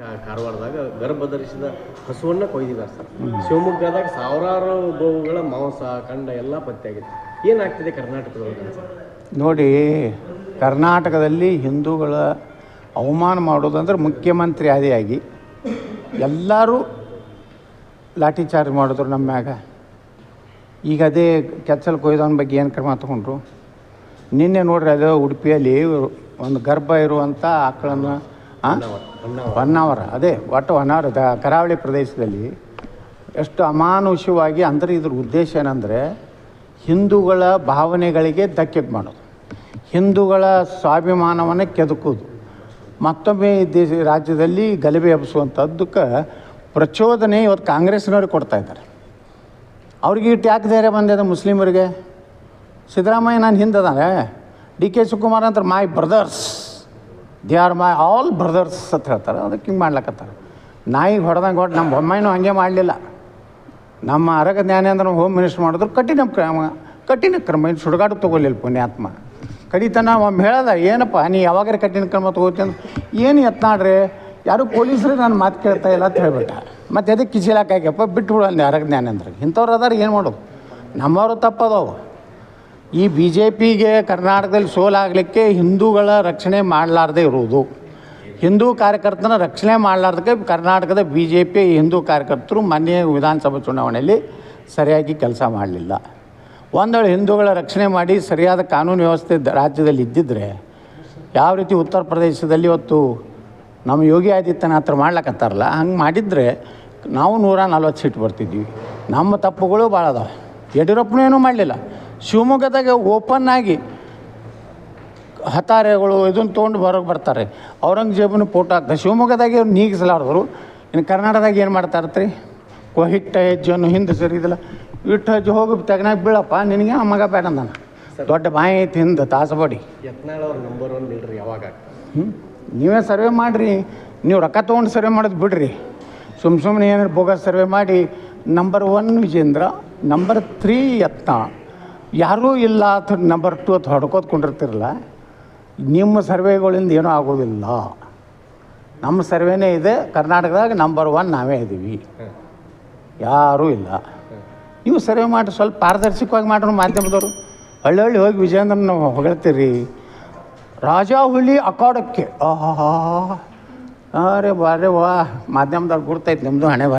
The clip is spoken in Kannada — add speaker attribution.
Speaker 1: ಕಾರವಾರದಾಗ ಗರ್ಭ ಧರಿಸಿದ ಹಸುವನ್ನ ಕೊಯ್ದಿದ್ದಾರೆ ಸರ್. ಶಿವಮೊಗ್ಗದಾಗ ಸಾವಿರಾರು ಗೋವುಗಳ ಮಾಂಸ ಖಂಡ ಎಲ್ಲ ಪತ್ತೆಯಾಗಿದೆ ಏನಾಗ್ತಿದೆ ಕರ್ನಾಟಕದೊಳಗೆ
Speaker 2: ನೋಡಿ, ಕರ್ನಾಟಕದಲ್ಲಿ ಹಿಂದೂಗಳ ಅವಮಾನ ಮಾಡೋದಂದ್ರೆ ಮುಖ್ಯಮಂತ್ರಿ ಆದಿಯಾಗಿ ಎಲ್ಲರೂ ಲಾಠಿ ಚಾರ್ಜ್ ಮಾಡಿದ್ರು ನಮ್ಮ ಮ್ಯಾಗ. ಈಗ ಅದೇ ಕೆಚ್ಚಲ್ ಕೊಯ್ದವನ ಬಗ್ಗೆ ಏನು ಕ್ರಮ ತಗೊಂಡ್ರು? ನಿನ್ನೆ ನೋಡ್ರಿ ಅದು ಉಡುಪಿಯಲ್ಲಿ ಒಂದು ಗರ್ಭ ಇರುವಂಥ ಆಕಳನ್ನು ಆ? ಹೊನ್ನಾವರ ಅದೇ ಒಟ್ಟು ದ- ಕರಾವಳಿ ಪ್ರದೇಶದಲ್ಲಿ ಎಷ್ಟು ಅಮಾನುಷವಾಗಿ ಅಂದರೆ ಇದ್ರ ಉದ್ದೇಶ ಏನಂದರೆ ಹಿಂದೂಗಳ ಭಾವನೆಗಳಿಗೆ ಧಕ್ಕೆ ಮಾಡೋದು. ಹಿಂದೂಗಳ ಸ್ವಾಭಿಮಾನವನ್ನು ಕೆದಕೋದು ಮತ್ತೊಮ್ಮೆ ಈ ದೇಶ ರಾಜ್ಯದಲ್ಲಿ ಗಲಭೆ ಎಬ್ಬಿಸುವಂಥದ್ದಕ್ಕೆ ಪ್ರಚೋದನೆ ಇವತ್ತು ಕಾಂಗ್ರೆಸ್ನವ್ರಿಗೆ ಕೊಡ್ತಾ ಇದ್ದಾರೆ. ಅವ್ರಿಗೆ ಇಟ್ಟು ಯಾಕೆ ಧೈರ್ಯ ಬಂದಿದೆ ಮುಸ್ಲಿಮರಿಗೆ. ಸಿದ್ದರಾಮಯ್ಯ ನಾನು ಹಿಂದದಾನೆ. ಡಿ ಕೆ ಶಿವಕುಮಾರ್ ಅಂತ my brothers. They are my all brothers ಅಂತ ಹೇಳ್ತಾರೆ ಅದಕ್ಕೆ ಹಿಂಗೆ ಮಾಡ್ಲಕತ್ತಾರೆ. ನಾಯಿಗೆ ಹೊಡೆದಂಗೆ ಹೊಡೆ ನಮ್ಮ ಬೊಮ್ಮಾಯಿನೂ ಹಂಗೆ ಮಾಡಲಿಲ್ಲ. ನಮ್ಮ ಅರಗ ಜ್ಞಾನೇಂದ್ರ ಹೋಮ್ ಮಿನಿಸ್ಟರ್ ಮಾಡಿದ್ರು ಕಠಿಣ ಕ್ರಮ ಕಠಿಣ ಕ್ರಮ. ಇನ್ನು ಸುಡುಗಾಡು ತೊಗೊಲಿಲ್ಲ ಪುಣ್ಯಾತ್ಮ. ಕಡಿತನ ಒಮ್ಮೆ ಹೇಳ್ದ, ಏನಪ್ಪ, ನೀ ಯಾವಾಗಾರ ಕಠಿಣ ಕ್ರಮ ತೊಗೋತಿ? ಏನು ಎತ್ನಾಡ್ರಿ ಯಾರು ಪೊಲೀಸರು ನಾನು ಮಾತು ಕೇಳ್ತಾ ಇಲ್ಲ ಅಂತ ಹೇಳ್ಬಿಟ್ಟ. ಮತ್ತು ಅದಕ್ಕೆ ಕಿಚಿಲಾಕಾಯ್ಕಪ್ಪ ಬಿಟ್ಟು ಅರಗ ಜ್ಞಾನೇಂದ್ರ ಇಂಥವ್ರು ಅದಾರ ಏನು ಮಾಡೋದು? ನಮ್ಮವರು ತಪ್ಪದವು ಈ ಬಿ ಜೆ ಪಿಗೆ ಕರ್ನಾಟಕದಲ್ಲಿ ಸೋಲಾಗಲಿಕ್ಕೆ ಹಿಂದೂಗಳ ರಕ್ಷಣೆ ಮಾಡಲಾರ್ದೇ ಇರುವುದು. ಹಿಂದೂ ಕಾರ್ಯಕರ್ತನ ರಕ್ಷಣೆ ಮಾಡಲಾರ್ದಕ್ಕೆ ಕರ್ನಾಟಕದ ಬಿ ಜೆ ಪಿ ಹಿಂದೂ ಕಾರ್ಯಕರ್ತರು ಮೊನ್ನೆ ವಿಧಾನಸಭಾ ಚುನಾವಣೆಯಲ್ಲಿ ಸರಿಯಾಗಿ ಕೆಲಸ ಮಾಡಲಿಲ್ಲ. ಒಂದು ಹಿಂದೂಗಳ ರಕ್ಷಣೆ ಮಾಡಿ ಸರಿಯಾದ ಕಾನೂನು ವ್ಯವಸ್ಥೆ ರಾಜ್ಯದಲ್ಲಿ ಇದ್ದಿದ್ದರೆ ಯಾವ ರೀತಿ ಉತ್ತರ ಪ್ರದೇಶದಲ್ಲಿ ಇವತ್ತು ನಮ್ಮ ಯೋಗಿ ಆದಿತ್ಯನಾಥರು ಮಾಡ್ಲಕತ್ತಾರಲ್ಲ? ಹಂಗೆ ಮಾಡಿದರೆ ನಾವು ನೂರ ನಲ್ವತ್ತು ಸೀಟ್ ಬರ್ತಿದ್ವಿ. ನಮ್ಮ ತಪ್ಪುಗಳು ಭಾಳ ಅದಾವೆ. ಯಡಿಯೂರಪ್ಪನೂ ಏನೂ ಮಾಡಲಿಲ್ಲ. ಶಿವಮೊಗ್ಗದಾಗ ಓಪನ್ ಆಗಿ ಹತಾರೆಗಳು ಇದನ್ನು ತೊಗೊಂಡು ಹೊರಗೆ ಬರ್ತಾರೆ. ಔರಂಗಜೇಬನ ಫೋಟೋ ಹಾಕ್ತಾರೆ. ಶಿವಮೊಗ್ಗದಾಗೆ ಅವ್ರು ನೀಗಿಸಲಾರ್ದರು. ಇನ್ನು ಕರ್ನಾಟಕದಾಗ ಏನು ಮಾಡ್ತಾ ಇರ್ತೀರಿ? ಕೊಹಿಟ್ಟ ಹೆಜ್ಜೆಯನ್ನು ಹಿಂದೆ ಸರಿದಿಲ್ಲ. ಇಟ್ಟು ಹೆಜ್ಜೆ ಹೋಗಿ ತೆಗನಾಗ ಬೀಳಪ್ಪ ನಿನಗೆ ಆ ಮಗ ಬೇಡ ನಾನು ದೊಡ್ಡ ಬಾಯಿ ಐತಿ ಹಿಂದೆ ತಾಸಬಡಿ
Speaker 1: ನಂಬರ್ ಒನ್ ಬಿಡ್ರಿ ಯಾವಾಗ
Speaker 2: ಹ್ಞೂ ನೀವೇ ಸರ್ವೆ ಮಾಡಿರಿ. ನೀವು ರೊಕ್ಕ ತೊಗೊಂಡು ಸರ್ವೆ ಮಾಡೋದು ಬಿಡ್ರಿ. ಸುಮ್ಮ ಸುಮ್ಮನೆ ಏನಾರು ಬೋಗ ಸರ್ವೆ ಮಾಡಿ. Number one Vijendra number three ಯತ್ನ ಯಾರೂ ಇಲ್ಲ ಅಂತ ನಂಬರ್ ಟು ಅಥವಾ ಹೊಡ್ಕೋತ ಕೊಂಡಿರ್ತಿರಲ್ಲ ನಿಮ್ಮ ಸರ್ವೆಗಳಿಂದ ಏನೂ ಆಗೋದಿಲ್ಲ. ನಮ್ಮ ಸರ್ವೆನೇ ಇದೆ. ಕರ್ನಾಟಕದಾಗ ನಂಬರ್ ಒನ್ ನಾವೇ ಇದ್ದೀವಿ ಯಾರೂ ಇಲ್ಲ. ನೀವು ಸರ್ವೆ ಮಾಡಿ ಸ್ವಲ್ಪ ಪಾರದರ್ಶಕವಾಗಿ ಮಾಡ್ರು ಮಾಧ್ಯಮದವರು. ಹಳ್ಳಿ ಹಳ್ಳಿ ಹೋಗಿ ವಿಜಯೇಂದ್ರನ ಹೊಗಳ್ತೀರಿ. ರಾಜ ಹುಲಿ ಅಖಾಡಕ್ಕೆ. ಆಹಾ ಅರೆ ಬಾರೆ ವಾ ಮಾಧ್ಯಮದವ್ರು ಗುರ್ತೈತೆ ನಿಮ್ಮದು ಹಣೆ